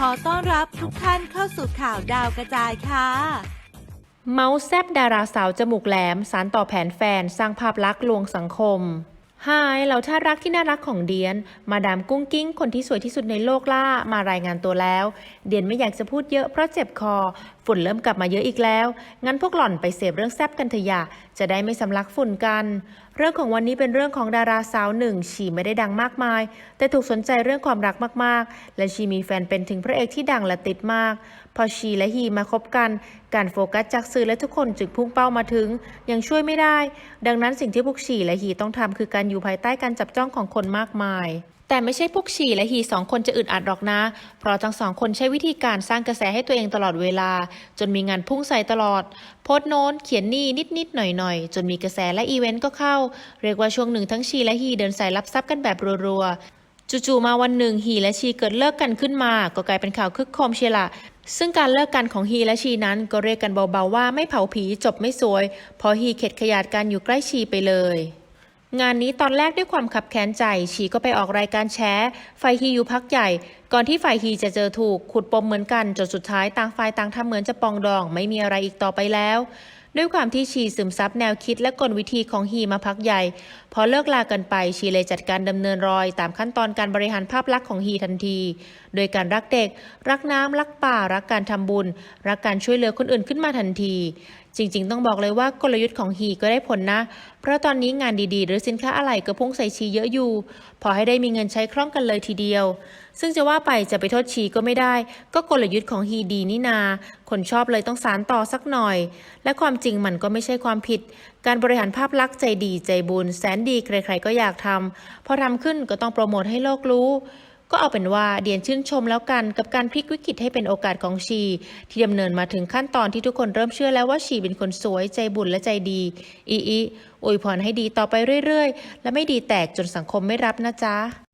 ขอต้อนรับทุกท่านเข้าสู่ข่าวดาวกระจายค่ะ เมาส์แซบดาราสาวจมูกแหลม สารต่อแผนแฟน สร้างภาพลักษณ์ลวงสังคมฮายเหล่าท่ารักที่น่ารักของเดียน มาดามกุ้งกิ้ง คนที่สวยที่สุดในโลกล่ามารายงานตัวแล้ว เดียนไม่อยากจะพูดเยอะเพราะเจ็บคอ ฝุ่นเริ่มกลับมาเยอะอีกแล้ว งั้นพวกหล่อนไปเสพเรื่องแซบกันเถอะอย่าจะได้ไม่สำลักฝุ่นกัน เรื่องของวันนี้เป็นเรื่องของดาราสาวหนึ่ง ชีไม่ได้ดังมากมาย แต่ถูกสนใจเรื่องความรักมากๆ และชีมีแฟนเป็นถึงพระเอกที่ดังและติดมาก พอชีและฮีมาคบกัน การโฟกัสจากสื่อและทุกคนจึงพุ่งเป้ามาถึง ยังช่วยไม่ได้ ดังนั้นสิ่งที่พวกชีและฮีต้องทำคือการอยู่ภายใต้การจับจ้องของคนมากมาย แต่ไม่ใช่พวกชีและฮีสองคนจะอึดอัดหรอกนะ เพราะทั้งสองคนใช้วิธีการสร้างกระแสให้ตัวเองตลอดเวลา จนมีงานพุ่งใส่ตลอด โพสโน้นเขียนนี่นิดๆหน่อยๆจนมีกระแสและอีเวนต์ก็เข้า เรียกว่าช่วงหนึ่งทั้งชีและฮีเดินสายรับทรัพย์กันแบบรัวๆ จู่ๆมาวันหนึ่งฮีและชีเกิดเลิกกันขึ้นมา ก็กลายเป็นข่าวคึกโครมเชียละซึ่งการเลิกกันของฮีและชีนั้นก็เรียกกันเบาๆว่าไม่เผาผีจบไม่สวยเพราะฮีเข็ดขยาดการอยู่ใกล้ชีไปเลย งานนี้ตอนแรกด้วยความขับแค้นใจ ชีก็ไปออกรายการแชร์ไฟฮีอยู่พักใหญ่ ก่อนที่ฝ่ายฮีจะเจอถูกขุดปมเหมือนกันจนสุดท้ายต่างฝ่ายต่างทำเหมือนจะปองดอง ไม่มีอะไรอีกต่อไปแล้ว ด้วยความที่ชีซึมซับแนวคิดและกลวิธีของฮีมาพักใหญ่ พอเลิกลากันไปชีเลยจัดการดำเนินรอย ตามขั้นตอนการบริหารภาพลักษณ์ของฮีทันที โดยการรักเด็ก รักน้ำรักป่า รักการทำบุญ รักการช่วยเหลือคนอื่นขึ้นมาทันที จริงๆ ต้องบอกเลยว่ากลยุทธ์ของฮีก็ได้ผลนะ เพราะตอนนี้งานดีๆ หรือสินค้าอะไรก็พุ่งใส่ชีเยอะอยู่ พอให้ได้มีเงินใช้คล่องกันเลยทีเดียว ซึ่งจะว่าไปจะไปโทษชีก็ไม่ได้ ก็กลยุทธ์ของฮีดีนี่นา คนชอบเลยต้องสารต่อสักหน่อย และความจริงมันก็ไม่ใช่ความผิด การบริหารภาพลักษณ์ใจดีใจบุญแสนดีใครๆก็อยากทำพอทำขึ้นก็ต้องโปรโมทให้โลกรู้ ก็เอาเป็นว่าเดียนชื่นชมแล้วกันกับการพลิกวิกฤตให้เป็นโอกาสของชี ที่ดำเนินมาถึงขั้นตอนที่ทุกคนเริ่มเชื่อแล้วว่าชีเป็นคนสวยใจบุญและใจดี อีอีอวยพรให้ดีต่อไปเรื่อยๆ และไม่ดีแตกจนสังคมไม่รับนะจ๊ะ